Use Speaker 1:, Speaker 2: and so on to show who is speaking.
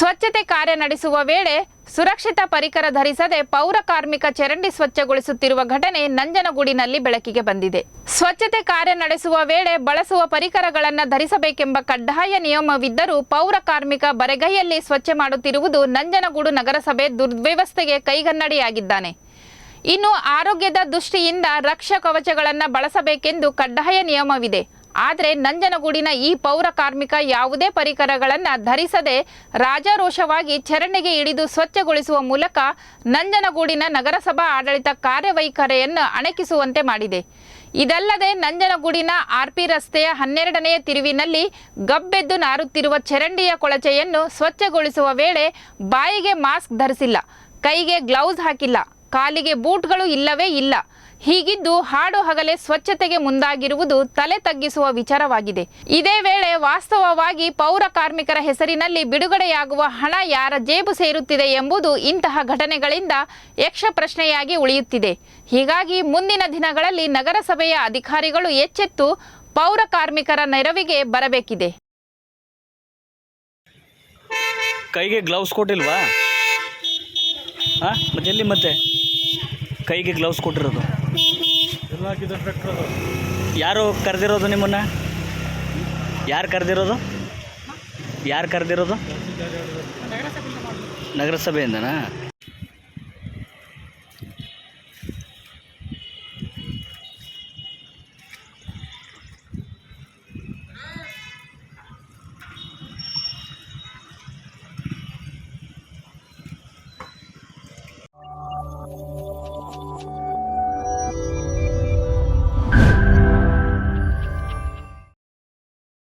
Speaker 1: ಸ್ವಚ್ಛತೆ ಕಾರ್ಯ ನಡೆಸುವ ವೇಳೆ ಸುರಕ್ಷಿತ ಪರಿಕರ ಧರಿಸದೆ ಪೌರ ಕಾರ್ಮಿಕ ಚರಂಡಿ ಸ್ವಚ್ಛಗೊಳಿಸುತ್ತಿರುವ ಘಟನೆ ನಂಜನಗೂಡಿನಲ್ಲಿ ಬೆಳಕಿಗೆ ಬಂದಿದೆ. ಸ್ವಚ್ಛತೆ ಕಾರ್ಯ ನಡೆಸುವ ವೇಳೆ ಬಳಸುವ ಪರಿಕರಗಳನ್ನು ಧರಿಸಬೇಕೆಂಬ ಕಡ್ಡಾಯ ನಿಯಮವಿದ್ದರೂ ಪೌರ ಕಾರ್ಮಿಕ ಬರೆಗೈಯಲ್ಲಿ ಸ್ವಚ್ಛ ಮಾಡುತ್ತಿರುವುದು ನಂಜನಗೂಡು ನಗರಸಭೆ ದುರ್ವ್ಯವಸ್ಥೆಗೆ ಕೈಗನ್ನಡಿಯಾಗಿದ್ದಾನೆ. ಇನ್ನು ಆರೋಗ್ಯದ ದೃಷ್ಟಿಯಿಂದ ರಕ್ಷ ಕವಚಗಳನ್ನು ಬಳಸಬೇಕೆಂದು ಕಡ್ಡಾಯ ನಿಯಮವಿದೆ. ಆದರೆ ನಂಜನಗೂಡಿನ ಈ ಪೌರ ಕಾರ್ಮಿಕ ಯಾವುದೇ ಪರಿಕರಗಳನ್ನು ಧರಿಸದೆ ರಾಜಾರೋಷವಾಗಿ ಚರಂಡಿಗೆ ಇಳಿದು ಸ್ವಚ್ಛಗೊಳಿಸುವ ಮೂಲಕ ನಂಜನಗೂಡಿನ ನಗರಸಭಾ ಆಡಳಿತ ಕಾರ್ಯವೈಖರಿಯನ್ನು ಅಣಕಿಸುವಂತೆ ಮಾಡಿದೆ. ಇದಲ್ಲದೆ ನಂಜನಗೂಡಿನ ಆರ್ಪಿ ರಸ್ತೆಯ ಹನ್ನೆರಡನೆಯ ತಿರುವಿನಲ್ಲಿ ಗಬ್ಬೆದ್ದು ನಾರುತ್ತಿರುವ ಚರಂಡಿಯ ಕೊಳಚೆಯನ್ನು ಸ್ವಚ್ಛಗೊಳಿಸುವ ವೇಳೆ ಬಾಯಿಗೆ ಮಾಸ್ಕ್ ಧರಿಸಿಲ್ಲ, ಕೈಗೆ ಗ್ಲೌಸ್ ಹಾಕಿಲ್ಲ. ಕಾಲಿಗೆ ಬೂಟ್ಗಳು ಇಲ್ಲವೇ ಇಲ್ಲ. ಹೀಗಿದ್ದು ಹಾಡು ಹಗಲೇ ಸ್ವಚ್ಛತೆಗೆ ಮುಂದಾಗಿರುವುದು ತಲೆ ತಗ್ಗಿಸುವ ವಿಚಾರವಾಗಿದೆ. ಇದೇ ವೇಳೆ ವಾಸ್ತವವಾಗಿ ಪೌರ ಕಾರ್ಮಿಕರ ಹೆಸರಿನಲ್ಲಿ ಬಿಡುಗಡೆಯಾಗುವ ಹಣ ಯಾರ ಜೇಬು ಸೇರುತ್ತಿದೆ ಎಂಬುದು ಇಂತಹ ಘಟನೆಗಳಿಂದ ಯಕ್ಷ ಪ್ರಶ್ನೆಯಾಗಿ ಉಳಿಯುತ್ತಿದೆ. ಹೀಗಾಗಿ ಮುಂದಿನ ದಿನಗಳಲ್ಲಿ ನಗರಸಭೆಯ ಅಧಿಕಾರಿಗಳು ಎಚ್ಚೆತ್ತು ಪೌರ ಕಾರ್ಮಿಕರ ನೆರವಿಗೆ ಬರಬೇಕಿದೆ.
Speaker 2: ಕೈಗೆ ಗ್ಲೌಸ್ ಕೊಟ್ಟಿಲ್ವಾ? ಹಾಂ ಮತ್ತೆ ಎಲ್ಲಿ ಮತ್ತೆ? ಕೈಗೆ ಗ್ಲೌಸ್ ಕೊಟ್ಟಿರೋದು. ಯಾರು ಕರೆದಿರೋದು ನಿಮ್ಮನ್ನ? ಯಾರು ಕರೆದಿರೋದು? ಯಾರು ಕರೆದಿರೋದು? ನಗರಸಭೆಯಿಂದನಾ?